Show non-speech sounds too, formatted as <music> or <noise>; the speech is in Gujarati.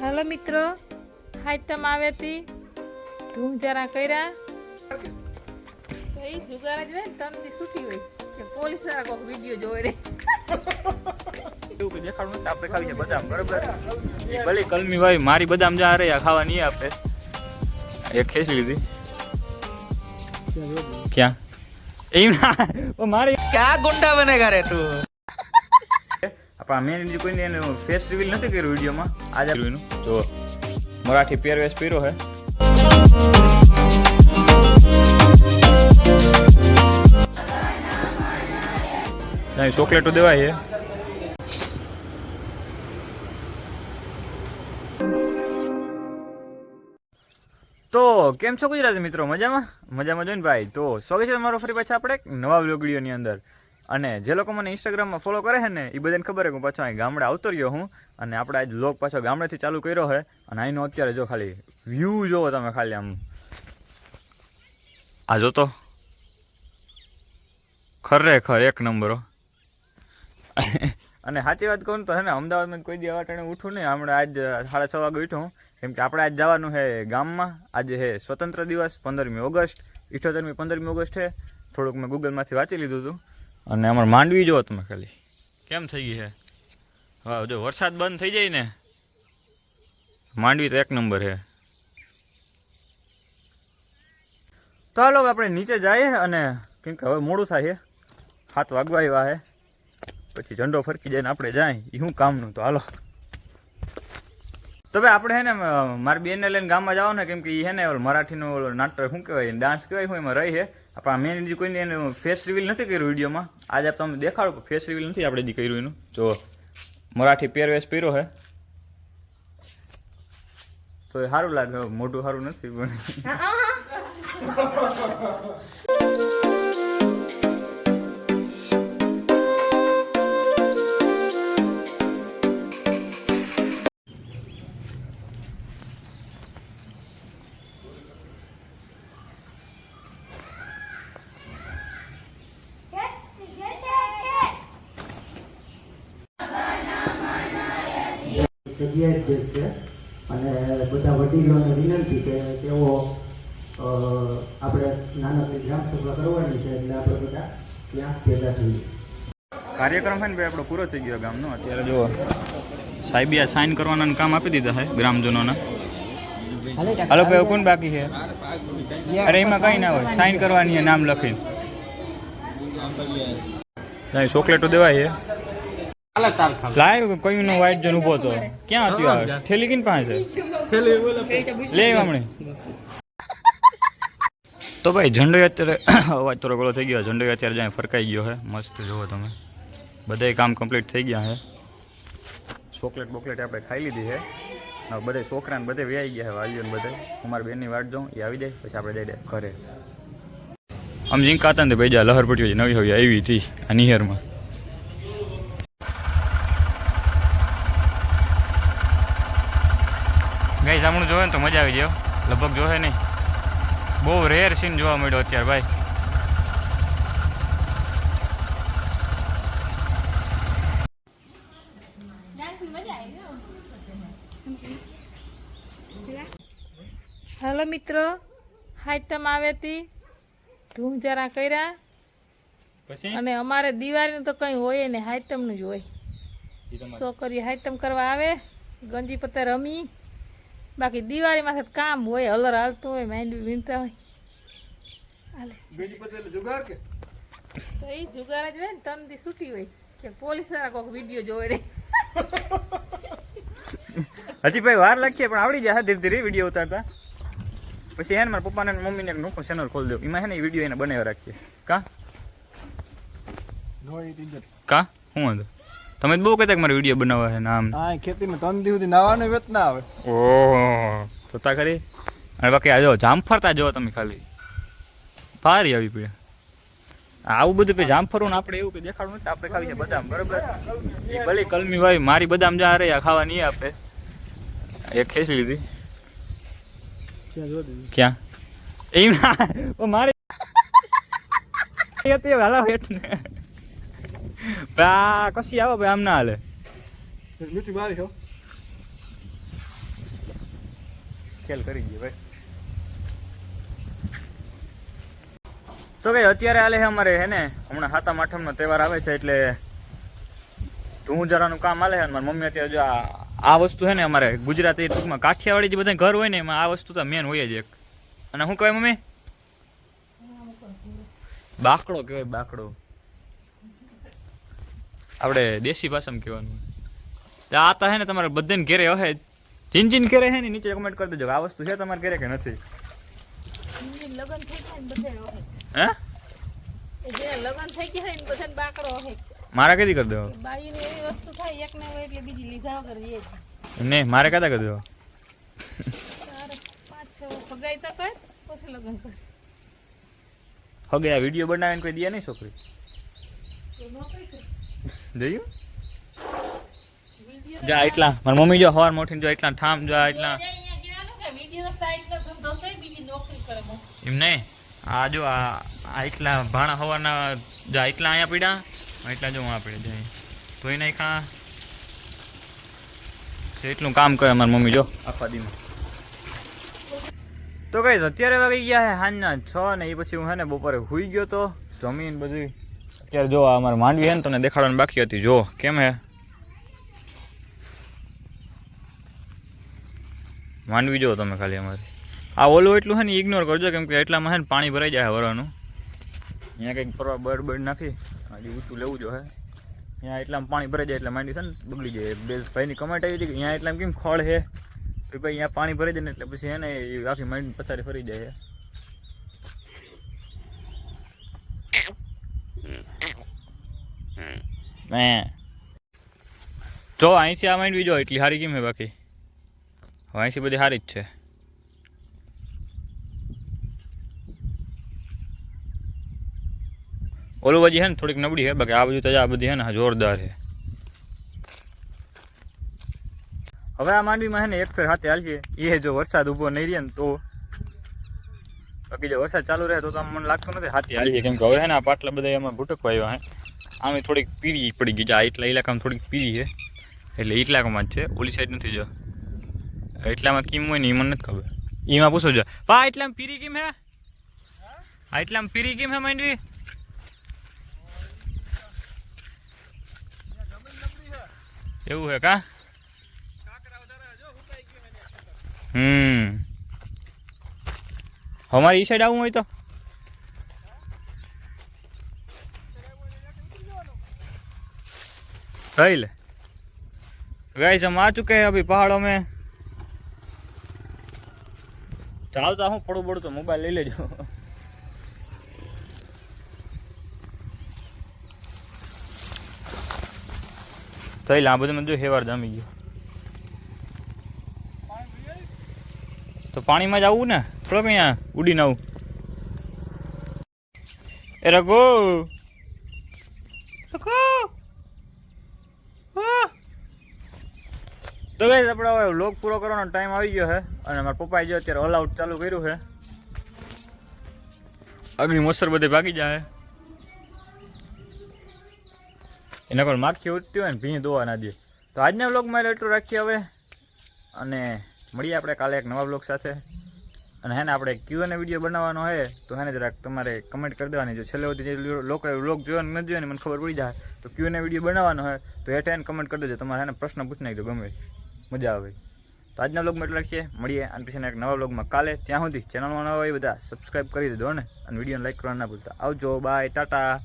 હેલો મિત્રો. હાઈતમ આવે તી? ધૂમ જરા કર્યા. તો એ જુગાર જ હોય તમથી સુતી હોય. કે પોલીસવાળા કોઈક વીડિયો જોઈ રે. એવું કે દેખાડું નથી આપણે ખાવી છે બદામ બરાબર? ભલે કલમી ભાઈ મારી બદામ જા રે ખાવા નહીં આપે. એ ખેંચી લીધી. ક્યાં? એમ ના. મારે ક્યાં ગુંડા બને રે તું? આપણા મેં કોઈને એનું ફેસ રિવીલ નથી કર્યું વિડીયોમાં. આજે જો મરાઠી પહેરવેશ પહેર્યો હે. ત્યાં ચોકલેટો દેવાય છે તો કેમ છો ગુજરાતી મિત્રો? મજામાં? મજામાં જોઈને ભાઈ? તો સ્વાગત છે તમારો ફરી પાછા આપણે એક નવા વ્લોગ વિડીયોની અંદર. અને જે લોકો મને ઇન્સ્ટાગ્રામમાં ફોલો કરે છે ને એ બધાને ખબર છે હું પાછો અહીં ગામડે આવતો રહ્યો હું અને આપણે આજ લોક પાછો ગામડેથી ચાલુ કર્યો છે અને અહીંનો અત્યારે જો ખાલી વ્યૂ જોવો તમે ખાલી આમ. આ જોતો. ખરેખર એક નંબરો <laughs> અને સાચી વાત કહું તો હે ને, અમદાવાદમાં કોઈ દી અવાટાણે ઉઠું નહીં. હમણાં આજ સાડા છ વાગે ઉઠું કેમ કે આપણે આજ જવાનું છે ગામમાં. આજે છે સ્વતંત્ર દિવસ, પંદરમી ઓગસ્ટ ઇઠોતેરમી પંદરમી ઓગસ્ટ છે. થોડુંક મેં ગૂગલમાંથી વાંચી લીધું હતું. અને અમારે માંડવી જુઓ તમે ખાલી. કેમ થઈ ગઈ છે? હા જો વરસાદ બંધ થઈ જાય ને. માંડવી તો એક નંબર છે. તો હાલો આપણે નીચે જઈએ અને કેમ કે હવે મોડું થાય છે. હાથ વાગવા આવ્યા છે. પછી ઝંડો ફરકી જાય ને આપણે જાય. એ શું કામનું તો હાલો. તો ભાઈ આપણે હે ને મારી બેનને લઈને ગામમાં જાઓ ને કેમ કે એ હે ને મરાઠીનો નાટક શું કહેવાય ડાન્સ કહેવાય હું એમાં રહી છે. આપણા મેન બીજું કોઈને એનું ફેસ રિવીલ નથી કર્યું વિડીયોમાં. આજે તમને દેખાડો ફેસ રિવીલ નથી આપણે હજી કર્યું એનું. જો, મરાઠી પહેરવેશ પહેર્યો હે. તો એ સારું લાગે મોટું સારું નથી, પણ જગ્યાએ જ છે. અને બધા વડીલોને વિનંતી કે તેઓ આપણે નાનકડી ગ્રામસભા કરવાની છે એટલે આપણે બધા ત્યાં ભેગા થઈએ. કાર્યક્રમ છે ને ભાઈ આપણો પૂરો થઈ ગયો ગામનો. અત્યારે જો સાહેબી આ સાઇન કરવાના કામ આપી દીધા છે ગ્રામજનોના. હાલો ભાઈ કોણ બાકી છે? અરે એમાં કઈ ના હોય. સાઇન કરવાની છે નામ લખીને. ચોકલેટો દેવાય છે. લાય કયું નો વાઈટ જન ઊભો હતો ક્યાં હતી આ? થેલી કિન પાસે લે હમણે. તો ભાઈ ઝંડો અત્યારે <coughs> અવાજ થોડો ગળો થઈ ગયો. ઝંડો અત્યારે જાય ફરકાઈ ગયો હે. મસ્ત જુઓ તમે. બધાય કામ કમ્પ્લીટ થઈ ગયા હે. ચોકલેટ બોકલેટ આપણે ખાઈ લીધી છે હવે બધે છોકરાને બધે વ્યાઈ ગયા છે વાલીઓ ને બધે અમારી બેનની વાટ જાઉં એ આવી જાય પછી આપણે જઈ ઘરે. આમ જીંકા હતા ને ભાઈ જ્યાં લહર પટ્યો નવી હવે આવી હતી આ નિહરમાં ગઈ સામણું જોવે ને તો મજા આવી જાય લગભગ જોવે નહીં. બહુ રેર સીન જોવા મળ્યો અત્યારે ભાઈ. હાલો મિત્રો હાજ તમ આવે તી? ધૂમ જરા કર્યા? પછી? અને અમારે દિવાળીનું તો કંઈ હોય ને હાયતમનું જ હોય. છોકરી હાયતમ કરવા આવે? ગંજી પત્તા રમી. બાકી દિવાળીમાં તો કામ હોય હલર હાલતું હોય માંડવી વીણતા હોય. તો એ જુગાર જ હોય ને તનથી છૂટી હોય. કે પોલીસવાળા કોઈક વીડિયો જોવે રે. હજી ભાઈ વાર લાગીએ પણ આવડી જાય ધીરે ધીરે વીડિયો ઉતારતા. પછી એને મારા પપ્પાને મમ્મીને એક નોખું ચેનલ ખોલી દઉં. એમાં હે ને વીડિયો એને બનાવી રાખીએ. કા? કા? શું વાંધો તમે બહુ કહેતા કે મારે વીડિયો બનાવવા છે નામ હા ખેતીમાં ત્રણ દિવસથી નાવાનું વેત ના આવે. ઓહ તો તા ખરી. અને બાકી આ જો જામફરતા જો તમે ખાલી. ફારી આવી પડે આવું બધું પછી જામફરવું ને આપણે એવું કે દેખાડવું નથી આપણે ખાવી છે બદામ બરાબર? એ ભલે કલમી ભાઈ મારી બદામ જા રે આ ખાવા નહીં આપે. એ ખેંચી લીધી. ક્યાં એમ ના મારે. હાલા હેઠ ને આ કશી આવો ભાઈ આમ ના હાલે મીઠી મારી છો ખેલ કરી ગયો ભાઈ તો કઈ અત્યારે હાલે છે અમારે હે ને? હમણાં સાતમ આઠમનો તહેવાર આવે છે એટલે ધૂળ જરાનું કામ હાલે છે મારી મમ્મી અત્યારે જો આ આ વસ્તુ છે ને અમારે ગુજરાતી ટૂંકમાં કાઠિયાવાડી જે બધા ઘર હોય ને એમાં આ વસ્તુ તો મેન હોય જ એક. અને શું કહેવાય મમ્મી? બાકડો કહેવાય બાકડો. આપણે દેશી ભાષામાં કહેવાનું તો આ તો હે ને તમારે બધાને ઘેરે હે જીન જીન ઘેરે હે ને નીચે કમેન્ટ કરી દેજો આ વસ્તુ છે તમારે ઘેરે કે નથી? લગ્ન થઈ જાય ને બધે હે છે થઈ ગયા ને બધાને બાકડો રહે મારા કદી કરી દેવો? બાયુની એવી વસ્તુ થાય એક ને હોય એટલે બીજી લીધા વગર રહે જ. નહીં મારે કદા કરી દેવો? છ તો કર પછી લગ્ન આ વીડિયો બનાવીને કોઈ દે નહીં છોકરી? જોયું? વીડિયો જા એટલા. મારી મમ્મી જો હવાર મોઠીને જો એટલા ઠામ જો એટલા. તો અહીંયા કહેવાનું કે વીડિયો સાઈડ નો ધંધો છે બીજી નોકરી કરે બસ. એમ નહીં? આ જો આ એટલા ભાણા હવારના જા એટલા અહીંયા પીડા? એટલા જો આ પીડે જાય તો નહીં ખા એટલું કામ કરે મારી મમ્મી જો. આખા દીમાં તો કઈ અત્યારે વાગી ગયા હે સાંજના છ ને એ પછી હું હે ને બપોરે હુઈ ગયો તો જમીન બધું અત્યારે જો અમારે માંડવી હે ને, તમને દેખાડવાની બાકી હતી. જો, કેમ હે? માંડવી જો તમે ખાલી અમારી. આ ઓલું એટલું છે ને ઇગ્નોર કરજો, કેમ કે એટલામાં છે ને પાણી ભરાઈ જાય વરાનું અહીંયા કંઈક ફરવા બળ બળ નાખી હજી ઊંચું લેવું જો હે. અહીંયા એટલામાં પાણી ભરાઈ જાય એટલે માંડી છે ને, બગડી જાય. બે ભાઈની કમેન્ટ આવી હતી કે અહીંયા એટલામાં કેમ ખોળ કે ભાઈ અહીંયા પાણી ભરાઈ જાય ને, એટલે પછી એને એ આખી માંડી પથારી ફરી જાય ને જો, અહીંથી આ માંડવી જો એટલી સારી કેમ છે બાકી? હવે અહીંથી બધી સારી જ છે. ઓલું બાજી છે ને થોડીક નબળી છે બાકી આ બાજુ તો આ બધી છે ને જોરદાર છે હવે આ માંડવીમાં છે ને એક ફેર હાથે હાલીએ એ જો વરસાદ ઊભો નહીં રહે ને તો. બાકી જો વરસાદ ચાલુ રહે તો તો આમ મને લાગતું નથી હાથે હાલીએ કેમ કે હવે છે ને આ પાટલા બધા એમાં ભૂટકવા આવ્યા હે. આમે થોડીક પીળી પડી ગઈ છે. આ એટલા ઇલાકામાં થોડીક પીળી છે. એટલે ઇલાકામાં જ છે. ઓલી સાઈડ નથી જો એટલામાં કેમ હોય ને એ મને નથી ખબર. એમાં પૂછો જો. પા એટલામાં પીરી કેમ હે? આ એટલામાં પીરી કેમ હે માંડવી? એવું હે કા? હમ. અમારી સાઈડ આવવું હોય તો? થઈ લે गाइस हम आ चुके हैं अभी पहाड़ों में ચાલતા હું પડું પડું તો મોબાઈલ લઈ લેજો થઈ લે આ બધું જો હેવાર જામી ગયો તો પાણીમાં જ આવવું ને થોડોક અહીંયા ઉડીને આવું એ રઘુ રઘુ તો ગાઈસ આપણે હવે વ્લોગ પૂરો કરવાનો ટાઈમ આવી ગયો છે અને મારા પપ્પાએ જો અત્યારે ઓલ આઉટ ચાલુ કર્યું છે. અગ્નિ મોસર બધે ભાગી જાય એના પર માખી ઉઠતી હોય ને ભીં દોવા ના દે. તો આજના વ્લોગમાં એટલું રાખીએ હવે. અને મળીએ આપણે કાલે એક નવા બ્લોગ સાથે. અને હેને આપણે ક્યુ અને વીડિયો બનાવવાનો હોય તો હેને જરાક તમારે કમેન્ટ કરી દેવાની. જો છેલ્લે સુધી જે લોકોએ વ્લોગ જોયો ને નથી જોયો ને મને ખબર પડી જાય. તો ક્યુ અને વીડિયો બનાવવાનો હોય તો એ એને કમેન્ટ કરી દેજો. તમારે એને પ્રશ્ન પૂછી નાખજો ગમે. મજા આવે તો આજના બ્લોગમાં એટલું રાખીએ મળીએ અને પછી એક નવા બ્લોગમાં કાલે. ત્યાં સુધી ચેનલમાં નવા હોય બધા સબસ્ક્રાઈબ કરી દેજો ને. અને વિડીયોને લાઈક કરવાનું ના ભૂલતા. આવજો. બાય ટાટા